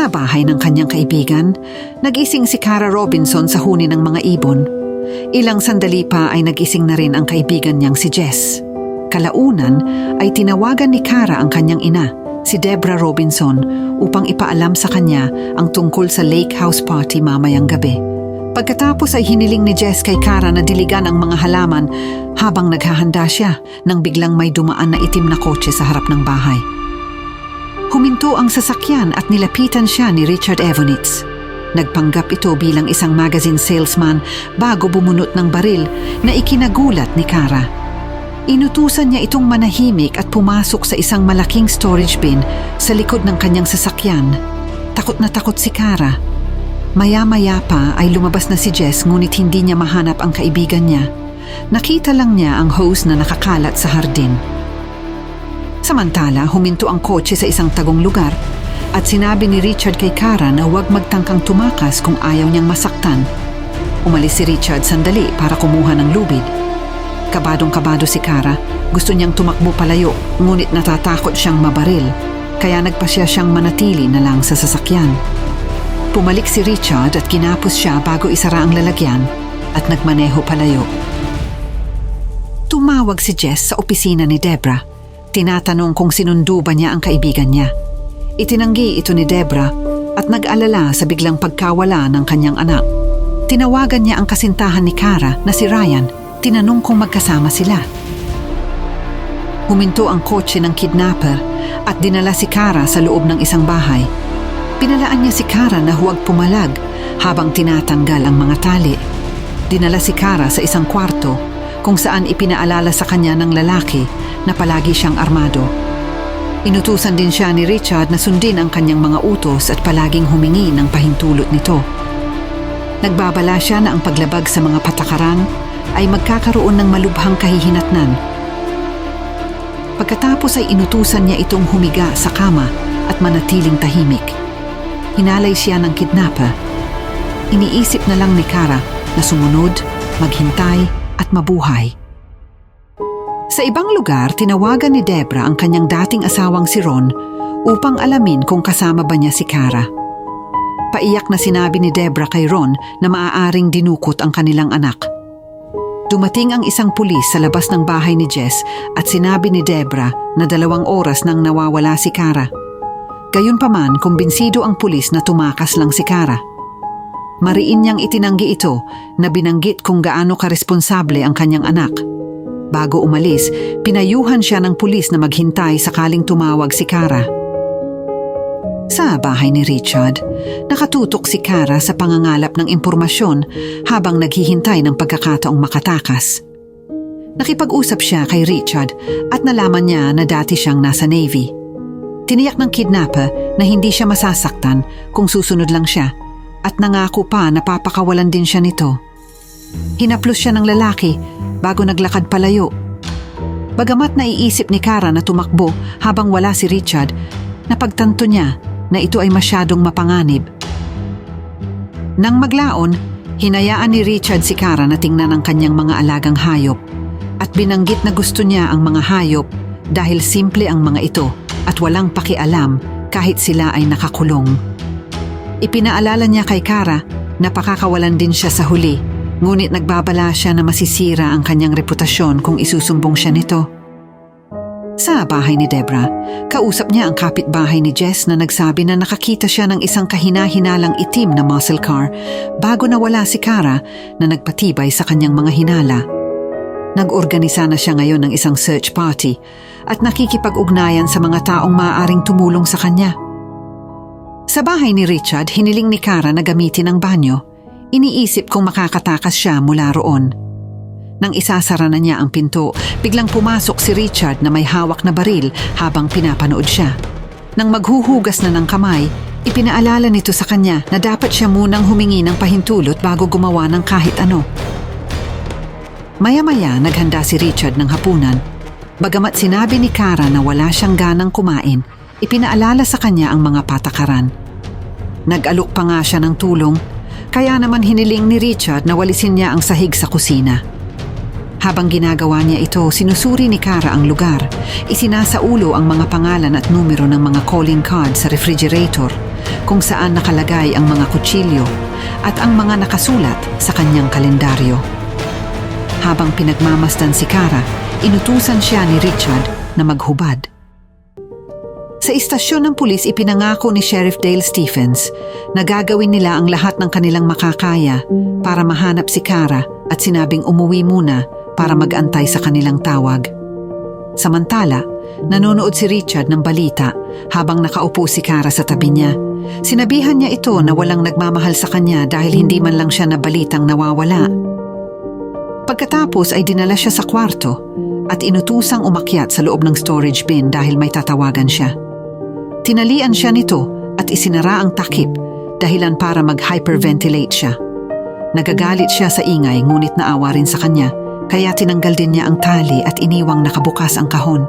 Sa bahay ng kanyang kaibigan, nagising si Cara Robinson sa huni ng mga ibon. Ilang sandali pa ay nagising na rin ang kaibigan niyang si Jess. Kalaunan ay tinawagan ni Cara ang kanyang ina, si Debra Robinson, upang ipaalam sa kanya ang tungkol sa lake house party mamayang gabi. Pagkatapos ay hiniling ni Jess kay Cara na diligan ang mga halaman habang naghahanda siya nang biglang may dumaan na itim na kotse sa harap ng bahay. Huminto ang sasakyan at nilapitan siya ni Richard Evonitz. Nagpanggap ito bilang isang magazine salesman bago bumunot ng baril na ikinagulat ni Cara. Inutusan niya itong manahimik at pumasok sa isang malaking storage bin sa likod ng kanyang sasakyan. Takot na takot si Cara. Maya-maya pa ay lumabas na si Jess ngunit hindi niya mahanap ang kaibigan niya. Nakita lang niya ang hose na nakakalat sa hardin. Samantala, huminto ang kotse sa isang tagong lugar at sinabi ni Richard kay Cara na huwag magtangkang tumakas kung ayaw niyang masaktan. Umalis si Richard sandali para kumuha ng lubid. Kabadong-kabado si Cara, gusto niyang tumakbo palayo ngunit natatakot siyang mabaril kaya nagpasya siyang manatili na lang sa sasakyan. Pumalik si Richard at kinapos siya bago isara ang lalagyan at nagmaneho palayo. Tumawag si Jess sa opisina ni Debra. Tinatanong kung sinundo ba niya ang kaibigan niya. Itinanggi ito ni Debra at nag-alala sa biglang pagkawala ng kanyang anak. Tinawagan niya ang kasintahan ni Cara na si Ryan. Tinanong kung magkasama sila. Huminto ang kotse ng kidnapper at dinala si Cara sa loob ng isang bahay. Pinalaan niya si Cara na huwag pumalag habang tinatanggal ang mga tali. Dinala si Cara sa isang kwarto kung saan ipinaalala sa kanya ng lalaki na palagi siyang armado. Inutusan din siya ni Richard na sundin ang kanyang mga utos at palaging humingi ng pahintulot nito. Nagbabala siya na ang paglabag sa mga patakaran ay magkakaroon ng malubhang kahihinatnan. Pagkatapos ay inutusan niya itong humiga sa kama at manatiling tahimik. Hinalay siya ng kidnapper. Iniisip na lang ni Cara na sumunod, maghintay at mabuhay. Sa ibang lugar, tinawagan ni Debra ang kanyang dating asawang si Ron upang alamin kung kasama ba niya si Cara. Paiyak na sinabi ni Debra kay Ron na maaaring dinukot ang kanilang anak. Dumating ang isang pulis sa labas ng bahay ni Jess at sinabi ni Debra na dalawang oras nang nawawala si Cara. Gayunpaman, kumbinsido ang pulis na tumakas lang si Cara. Mariin niyang itinanggi ito na binanggit kung gaano karesponsable ang kanyang anak. Bago umalis, pinayuhan siya ng pulis na maghintay sakaling tumawag si Cara. Sa bahay ni Richard, nakatutok si Cara sa pangangalap ng impormasyon habang naghihintay ng pagkakataong makatakas. Nakipag-usap siya kay Richard at nalaman niya na dati siyang nasa Navy. Tiniyak ng kidnapper na hindi siya masasaktan kung susunod lang siya at nangako pa na papakawalan din siya nito. Hinaplos siya ng lalaki bago naglakad palayo. Bagamat naiisip ni Cara na tumakbo habang wala si Richard, napagtanto niya na ito ay masyadong mapanganib. Nang maglaon, hinayaan ni Richard si Cara na tingnan ang kanyang mga alagang hayop at binanggit na gusto niya ang mga hayop dahil simple ang mga ito at walang pakialam kahit sila ay nakakulong. Ipinaalala niya kay Cara na pakakawalan din siya sa huli ngunit nagbabala siya na masisira ang kanyang reputasyon kung isusumbong siya nito. Sa bahay ni Debra, kausap niya ang kapitbahay ni Jess na nagsabi na nakakita siya ng isang kahina-hinalang itim na muscle car bago nawala si Cara na nagpatibay sa kanyang mga hinala. Nag-organisa na siya ngayon ng isang search party at nakikipag-ugnayan sa mga taong maaaring tumulong sa kanya. Sa bahay ni Richard, hiniling ni Cara na gamitin ang banyo. Iniisip kung makakatakas siya mula roon. Nang isasara na niya ang pinto, biglang pumasok si Richard na may hawak na baril habang pinapanood siya. Nang maghuhugas na ng kamay, ipinaalala nito sa kanya na dapat siya munang humingi ng pahintulot bago gumawa ng kahit ano. Maya-maya naghanda si Richard ng hapunan. Bagamat sinabi ni Cara na wala siyang ganang kumain, ipinaalala sa kanya ang mga patakaran. Nag-alok pa nga siya ng tulong, kaya naman hiniling ni Richard na walisin niya ang sahig sa kusina. Habang ginagawa niya ito, sinusuri ni Kara ang lugar. Isinasaulo ang mga pangalan at numero ng mga calling card sa refrigerator kung saan nakalagay ang mga kutsilyo at ang mga nakasulat sa kanyang kalendaryo. Habang pinagmamasdan si Kara, inutusan siya ni Richard na maghubad. Sa istasyon ng pulis ipinangako ni Sheriff Dale Stephens na gagawin nila ang lahat ng kanilang makakaya para mahanap si Kara at sinabing umuwi muna para mag-antay sa kanilang tawag. Samantala, nanonood si Richard ng balita habang nakaupo si Kara sa tabi niya. Sinabihan niya ito na walang nagmamahal sa kanya dahil hindi man lang siya nabalitang nawawala. Pagkatapos ay dinala siya sa kwarto at inutusang umakyat sa loob ng storage bin dahil may tatawagan siya. Tinalian siya nito at isinara ang takip dahilan para mag-hyperventilate siya. Nagagalit siya sa ingay ngunit naawa rin sa kanya kaya tinanggal din niya ang tali at iniwang nakabukas ang kahon.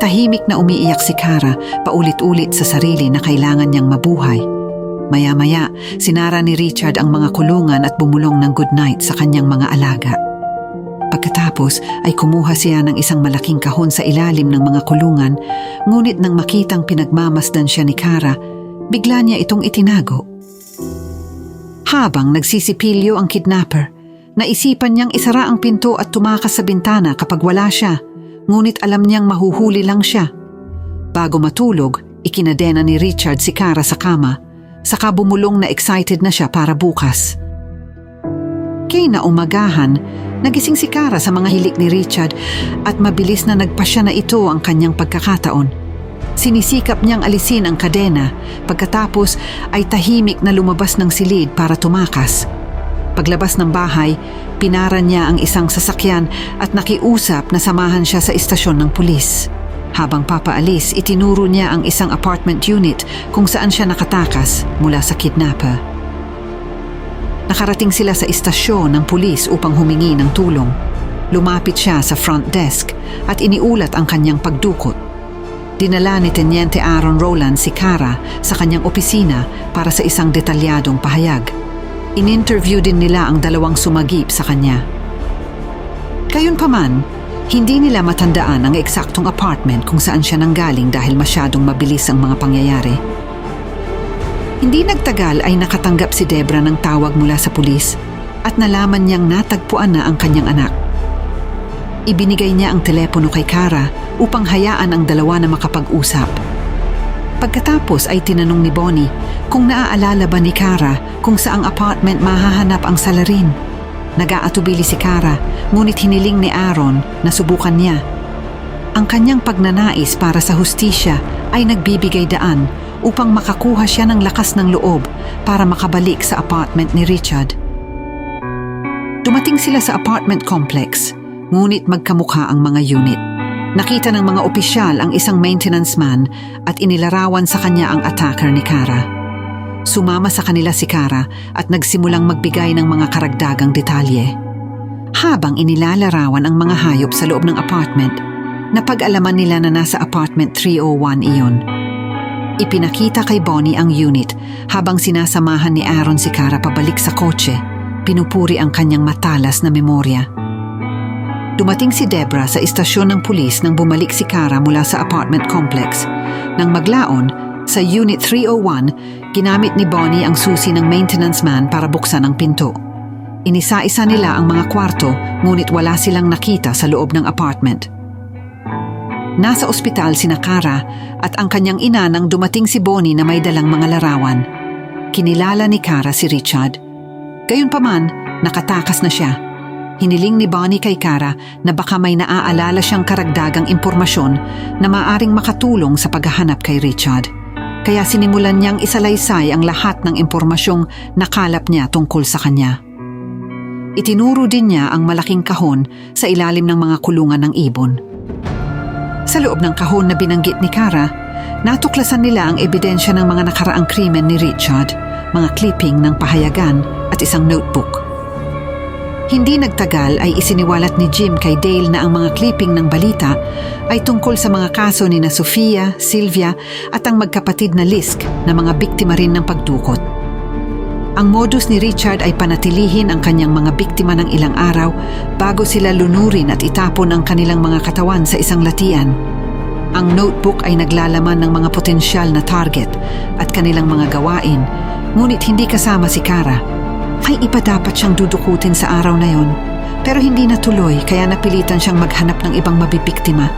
Tahimik na umiiyak si Kara paulit-ulit sa sarili na kailangan niyang mabuhay. Maya-maya, sinara ni Richard ang mga kulungan at bumulong ng goodnight sa kanyang mga alaga. Pagkatapos ay kumuha siya ng isang malaking kahon sa ilalim ng mga kulungan, ngunit nang makitang pinagmamasdan siya ni Kara, bigla niya itong itinago. Habang nagsisipilyo ang kidnapper, naisipan niyang isara ang pinto at tumakas sa bintana kapag wala siya, ngunit alam niyang mahuhuli lang siya. Bago matulog, ikinadena ni Richard si Kara sa kama, saka bumulong na excited na siya para bukas. Kay na umagahan, nagising si Kara sa mga hilik ni Richard at mabilis na nagpasya na ito ang kanyang pagkakataon. Sinisikap niyang alisin ang kadena, pagkatapos ay tahimik na lumabas ng silid para tumakas. Paglabas ng bahay, pinaran niya ang isang sasakyan at nakiusap na samahan siya sa istasyon ng pulis. Habang papaalis, itinuro niya ang isang apartment unit kung saan siya nakatakas mula sa kidnapper. Nakarating sila sa istasyon ng pulis upang humingi ng tulong. Lumapit siya sa front desk at iniulat ang kanyang pagdukot. Dinala ni Teniente Aaron Roland si Kara sa kanyang opisina para sa isang detalyadong pahayag. In-interview din nila ang dalawang sumagip sa kanya. Gayunpaman, hindi nila matandaan ang eksaktong apartment kung saan siya nanggaling dahil masyadong mabilis ang mga pangyayari. Hindi nagtagal ay nakatanggap si Debra ng tawag mula sa pulis at nalaman niyang natagpuan na ang kanyang anak. Ibinigay niya ang telepono kay Kara upang hayaan ang dalawa na makapag-usap. Pagkatapos ay tinanong ni Bonnie kung naaalala ba ni Kara kung saang apartment mahahanap ang salarin. Nag-aatubili si Kara ngunit hiniling ni Aaron na subukan niya. Ang kanyang pagnanais para sa hustisya ay nagbibigay daan upang makakuha siya ng lakas ng loob para makabalik sa apartment ni Richard. Dumating sila sa apartment complex, ngunit magkamukha ang mga unit. Nakita ng mga opisyal ang isang maintenance man at inilarawan sa kanya ang attacker ni Kara. Sumama sa kanila si Kara at nagsimulang magbigay ng mga karagdagang detalye. Habang inilalarawan ang mga hayop sa loob ng apartment, napag-alaman nila na nasa apartment 301 iyon. Ipinakita kay Bonnie ang unit habang sinasamahan ni Aaron si Kara pabalik sa kotse. Pinupuri ang kanyang matalas na memorya. Dumating si Debra sa istasyon ng pulis nang bumalik si Kara mula sa apartment complex. Nang maglaon, sa Unit 301, ginamit ni Bonnie ang susi ng maintenance man para buksan ang pinto. Inisa-isa nila ang mga kwarto ngunit wala silang nakita sa loob ng apartment. Nasa ospital si Nakara at ang kanyang ina nang dumating si Bonnie na may dalang mga larawan. Kinilala ni Kara si Richard. Gayunpaman, nakatakas na siya. Hiniling ni Bonnie kay Kara na baka may naaalala siyang karagdagang impormasyon na maaring makatulong sa paghahanap kay Richard. Kaya sinimulan niyang isalaysay ang lahat ng impormasyong nakalap niya tungkol sa kanya. Itinuro din niya ang malaking kahon sa ilalim ng mga kulungan ng ibon. Sa loob ng kahon na binanggit ni Kara, natuklasan nila ang ebidensya ng mga nakaraang krimen ni Richard, mga clipping ng pahayagan at isang notebook. Hindi nagtagal ay isiniwalat ni Jim kay Dale na ang mga clipping ng balita ay tungkol sa mga kaso ni na Sofia, Sylvia at ang magkapatid na Lisk na mga biktima rin ng pagdukot. Ang modus ni Richard ay panatilihin ang kanyang mga biktima ng ilang araw bago sila lunurin at itapon ang kanilang mga katawan sa isang latian. Ang notebook ay naglalaman ng mga potensyal na target at kanilang mga gawain, ngunit hindi kasama si Kara. May iba dapat siyang dudukutin sa araw na yon, pero hindi natuloy kaya napilitan siyang maghanap ng ibang mabibiktima.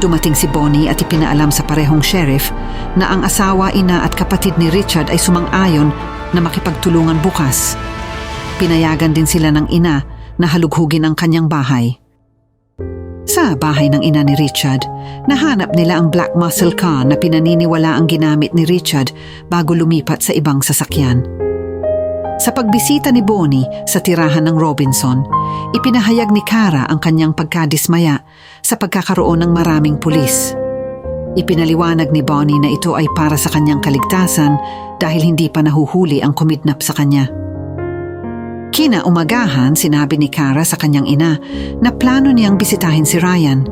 Dumating si Bonnie at ipinaalam sa parehong sheriff na ang asawa, ina at kapatid ni Richard ay sumang-ayon na makipagtulungan bukas. Pinayagan din sila ng ina na halughugin ang kanyang bahay. Sa bahay ng ina ni Richard, nahanap nila ang black muscle car na pinaniniwala ang ginamit ni Richard bago lumipat sa ibang sasakyan. Sa pagbisita ni Bonnie sa tirahan ng Robinson, ipinahayag ni Kara ang kanyang pagkadismaya sa pagkakaroon ng maraming pulis. Ipinaliwanag ni Bonnie na ito ay para sa kanyang kaligtasan dahil hindi pa nahuhuli ang kumidnap sa kanya. Kina umagahan, sinabi ni Kara sa kanyang ina na plano niyang bisitahin si Ryan.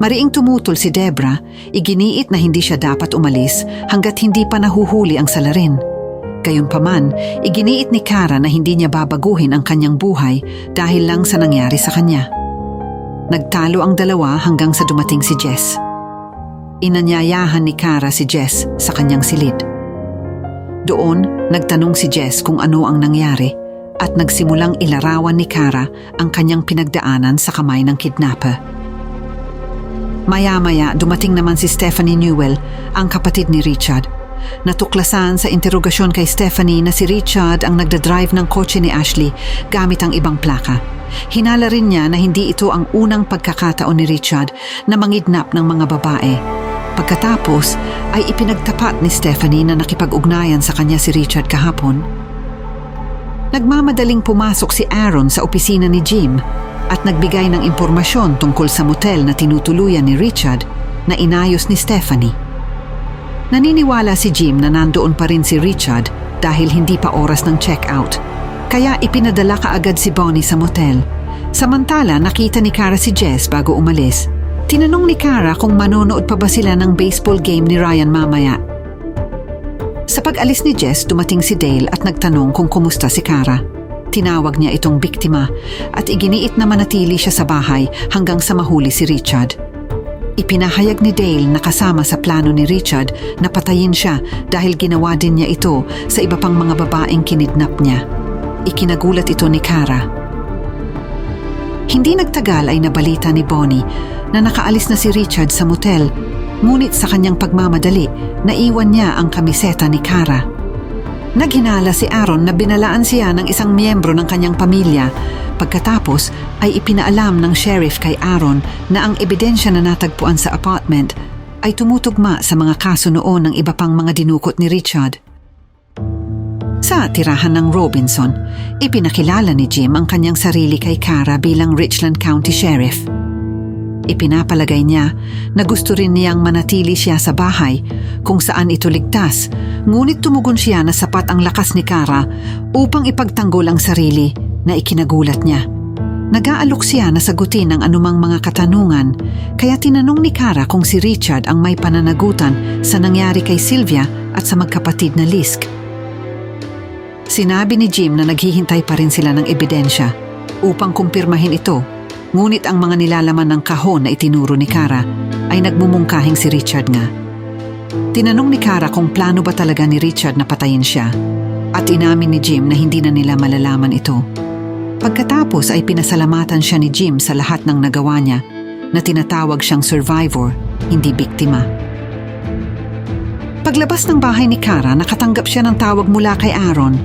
Mariing tumutol si Debra, iginiit na hindi siya dapat umalis hanggat hindi pa nahuhuli ang salarin. Gayunpaman, iginiit ni Kara na hindi niya babaguhin ang kanyang buhay dahil lang sa nangyari sa kanya. Nagtalo ang dalawa hanggang sa dumating si Jess. Inanyayahan ni Kara si Jess sa kanyang silid. Doon, nagtanong si Jess kung ano ang nangyari at nagsimulang ilarawan ni Kara ang kanyang pinagdaanan sa kamay ng kidnapper. Maya-maya dumating naman si Stephanie Newell, ang kapatid ni Richard. Natuklasan sa interogasyon kay Stephanie na si Richard ang nagdadrive ng kotse ni Ashley gamit ang ibang plaka. Hinala rin niya na hindi ito ang unang pagkakataon ni Richard na mangidnap ng mga babae. Pagkatapos ay ipinagtapat ni Stephanie na nakipag-ugnayan sa kanya si Richard kahapon. Nagmamadaling pumasok si Aaron sa opisina ni Jim at nagbigay ng impormasyon tungkol sa motel na tinutuluyan ni Richard na inayos ni Stephanie. Naniniwala si Jim na nandoon pa rin si Richard dahil hindi pa oras ng check-out. Kaya ipinadala kaagad si Bonnie sa motel. Samantala nakita ni Kara si Jess bago umalis. Tinanong ni Kara kung manonood pa ba sila ng baseball game ni Ryan mamaya. Sa pag-alis ni Jess, dumating si Dale at nagtanong kung kumusta si Kara. Tinawag niya itong biktima at iginiit na manatili siya sa bahay hanggang sa mahuli si Richard. Ipinahayag ni Dale na kasama sa plano ni Richard na patayin siya dahil ginawa din niya ito sa iba pang mga babaeng kinidnap niya. Ikinagulat ito ni Kara. Hindi nagtagal ay nabalita ni Bonnie na nakaalis na si Richard sa motel ngunit sa kanyang pagmamadali naiwan niya ang kamiseta ni Kara. Naghinala si Aaron na binalaan siya ng isang miyembro ng kanyang pamilya. Pagkatapos ay ipinaalam ng sheriff kay Aaron na ang ebidensya na natagpuan sa apartment ay tumutugma sa mga kaso noon ng iba pang mga dinukot ni Richard. Sa tirahan ng Robinson, ipinakilala ni Jim ang kanyang sarili kay Kara bilang Richland County Sheriff. Ipinapalagay niya na gusto rin niyang manatili siya sa bahay kung saan ito ligtas, ngunit tumugon siya na sapat ang lakas ni Kara upang ipagtanggol ang sarili na ikinagulat niya. Nag-aalok siya na sagutin ang anumang mga katanungan, kaya tinanong ni Kara kung si Richard ang may pananagutan sa nangyari kay Sylvia at sa magkapatid na Lisk. Sinabi ni Jim na naghihintay pa rin sila ng ebidensya upang kumpirmahin ito Ngunit ang mga nilalaman ng kahon na itinuro ni Kara ay nagmumungkahing si Richard nga. Tinanong ni Kara kung plano ba talaga ni Richard na patayin siya at inamin ni Jim na hindi na nila malalaman ito. Pagkatapos ay pinasalamatan siya ni Jim sa lahat ng nagawa niya na tinatawag siyang survivor, hindi biktima. Paglabas ng bahay ni Kara, nakatanggap siya ng tawag mula kay Aaron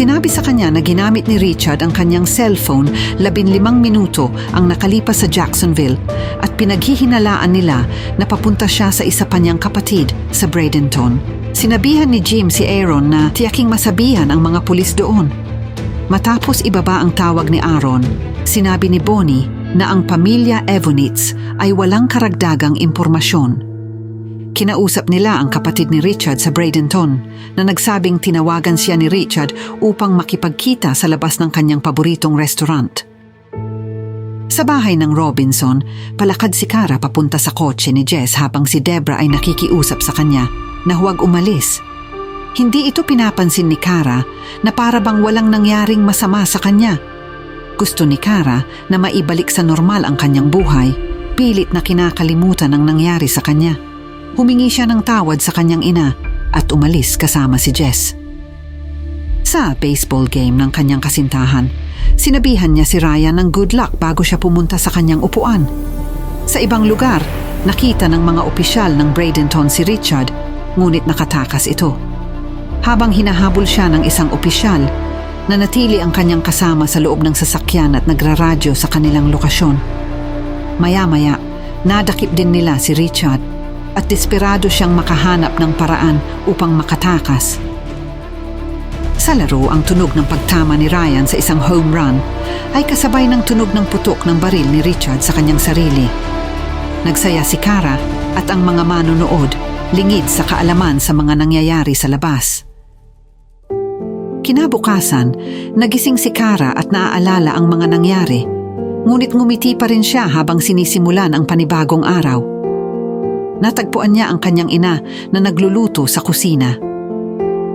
Sinabi sa kanya na ginamit ni Richard ang kanyang cellphone labinlimang minuto ang nakalipas sa Jacksonville at pinaghihinalaan nila na papunta siya sa isa pa niyang kapatid sa Bradenton. Sinabihan ni Jim si Aaron na tiyaking masabihan ang mga pulis doon. Matapos ibaba ang tawag ni Aaron, sinabi ni Bonnie na ang pamilya Evonitz ay walang karagdagang impormasyon Kinausap nila ang kapatid ni Richard sa Bradenton na nagsabing tinawagan siya ni Richard upang makipagkita sa labas ng kanyang paboritong restaurant. Sa bahay ng Robinson, palakad si Kara papunta sa kotse ni Jess habang si Debra ay nakikiusap sa kanya na huwag umalis. Hindi ito pinapansin ni Kara na para bang walang nangyaring masama sa kanya. Gusto ni Kara na maibalik sa normal ang kanyang buhay, pilit na kinakalimutan ang nangyari sa kanya. Humingi siya ng tawad sa kanyang ina at umalis kasama si Jess. Sa baseball game ng kanyang kasintahan, sinabihan niya si Ryan ng good luck bago siya pumunta sa kanyang upuan. Sa ibang lugar, nakita ng mga opisyal ng Bradenton si Richard, ngunit nakatakas ito. Habang hinahabol siya ng isang opisyal, nanatili ang kanyang kasama sa loob ng sasakyan at nagraradyo sa kanilang lokasyon. Maya-maya, nadakip din nila si Richard at desperado siyang makahanap ng paraan upang makatakas. Sa laro, ang tunog ng pagtama ni Ryan sa isang home run ay kasabay ng tunog ng putok ng baril ni Richard sa kanyang sarili. Nagsaya si Kara at ang mga manonood lingid sa kaalaman sa mga nangyayari sa labas. Kinabukasan, nagising si Kara at naaalala ang mga nangyari. Ngunit ngumiti pa rin siya habang sinisimulan ang panibagong araw. Natagpuan niya ang kanyang ina na nagluluto sa kusina.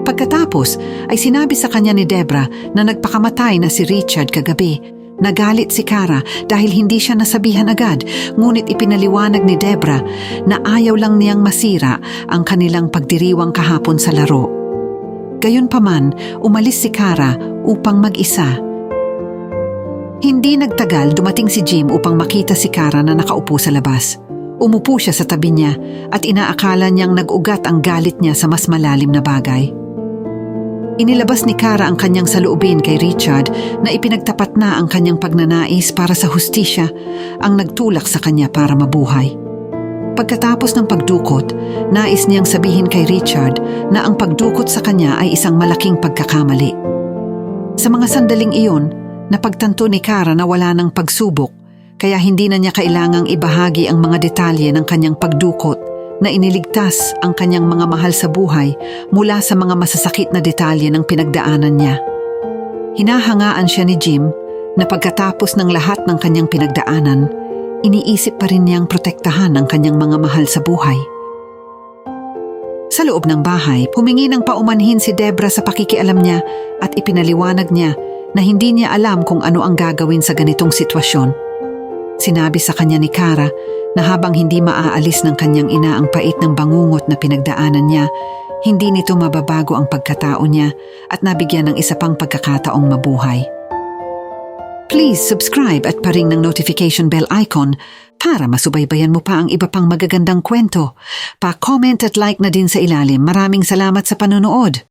Pagkatapos ay sinabi sa kanya ni Debra na nagpakamatay na si Richard kagabi. Nagalit si Kara dahil hindi siya nasabihan agad ngunit ipinaliwanag ni Debra na ayaw lang niyang masira ang kanilang pagdiriwang kahapon sa laro. Gayunpaman, umalis si Kara upang mag-isa. Hindi nagtagal dumating si Jim upang makita si Kara na nakaupo sa labas. Umupo siya sa tabi niya at inaakala niyang nag-ugat ang galit niya sa mas malalim na bagay. Inilabas ni Kara ang kanyang saloobin kay Richard na ipinagtapat na ang kanyang pagnanais para sa hustisya ang nagtulak sa kanya para mabuhay. Pagkatapos ng pagdukot, nais niyang sabihin kay Richard na ang pagdukot sa kanya ay isang malaking pagkakamali. Sa mga sandaling iyon, napagtanto ni Kara na wala ng pagsubok kaya hindi na niya kailangang ibahagi ang mga detalye ng kanyang pagdukot na iniligtas ang kanyang mga mahal sa buhay mula sa mga masasakit na detalye ng pinagdaanan niya. Hinahangaan siya ni Jim na pagkatapos ng lahat ng kanyang pinagdaanan, iniisip pa rin niyang protektahan ang kanyang mga mahal sa buhay. Sa loob ng bahay, humingi ng paumanhin si Debra sa pakikialam niya at ipinaliwanag niya na hindi niya alam kung ano ang gagawin sa ganitong sitwasyon. Sinabi sa kanya ni Kara na habang hindi maaalis ng kanyang ina ang pait ng bangungot na pinagdaanan niya, hindi nito mababago ang pagkatao niya at nabigyan ng isa pang pagkakataong mabuhay. Please subscribe at paring ng notification bell icon para masubaybayan mo pa ang iba pang magagandang kwento. Pa-comment at like na din sa ilalim. Maraming salamat sa panonood.